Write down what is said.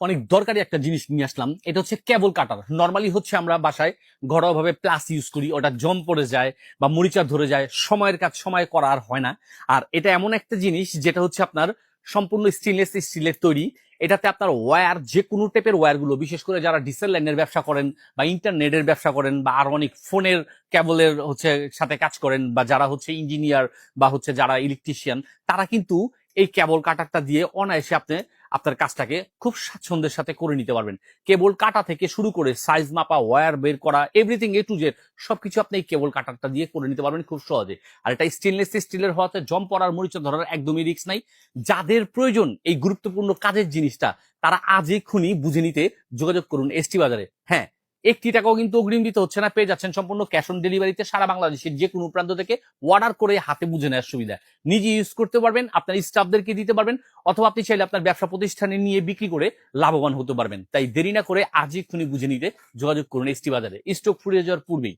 অনেক দরকারি একটা জিনিস নিয়ে আসলাম। এটা হচ্ছে কেবল কাটার। নর্মালি হচ্ছে আমরা বাসায় ঘরোয়াভাবে প্লাস ইউজ করি, ওটা জম পড়ে যায় বা মরিচা ধরে যায়, সময়ের কাজ সময় করা আর হয় না। আর এটা এমন একটা জিনিস যেটা হচ্ছে আপনার সম্পূর্ণ স্টেনলেস স্টিলের তৈরি। এটাতে আপনার ওয়্যার যে কোনো টাইপের ওয়্যারগুলো বিশেষ করে যারা ডিসেল লাইনের ব্যবসা করেন বা ইন্টারনেটের ব্যবসা করেন বা আর অনেক ফোনের কেবলের হচ্ছে সাথে কাজ করেন বা যারা হচ্ছে ইঞ্জিনিয়ার বা হচ্ছে যারা ইলেকট্রিশিয়ান তারা কিন্তু এই কেবল কাটারটা দিয়ে অনায়াসে আপনি আপনার কাজটাকে খুব স্বাচ্ছন্দ্যের সাথে করে নিতে পারবেন। কেবল কাটা থেকে শুরু করে সাইজ মাপা ওয়্যার বের করা এভরিথিং এ টু জেড সবকিছু আপনি কেবল কাটারটা দিয়ে করে নিতে পারবেন খুব সহজে। আর এটা স্টেনলেস স্টিলের হওয়াতে জম পড়ার মরিচা ধরার একদমই রিক্স নাই। যাদের প্রয়োজন এই গুরুত্বপূর্ণ কাজের জিনিসটা, তারা আজ এক্ষুনি বুঝে নিতে যোগাযোগ করুন এসটি বাজারে। হ্যাঁ একটি টাকাও কিন্তু অগ্রিম দিতে হচ্ছে না, পেয়ে যাচ্ছেন সম্পূর্ণ ক্যাশ অন ডেলিভারিতে সারা বাংলাদেশের যে কোনো প্রান্ত থেকে অর্ডার করে হাতে বুঝে নেওয়ার সুবিধা। নিজে ইউজ করতে পারবেন, আপনার স্টাফদেরকে দিতে পারবেন, অথবা আপনি চাইলে আপনার ব্যবসা প্রতিষ্ঠানে নিয়ে বিক্রি করে লাভবান হতে পারবেন। তাই দেরি না করে আজই খুনি বুঝে নিতে যোগাযোগ করুন এসটি বাজারে স্টক ফুরিয়ে যাওয়ার পূর্বেই।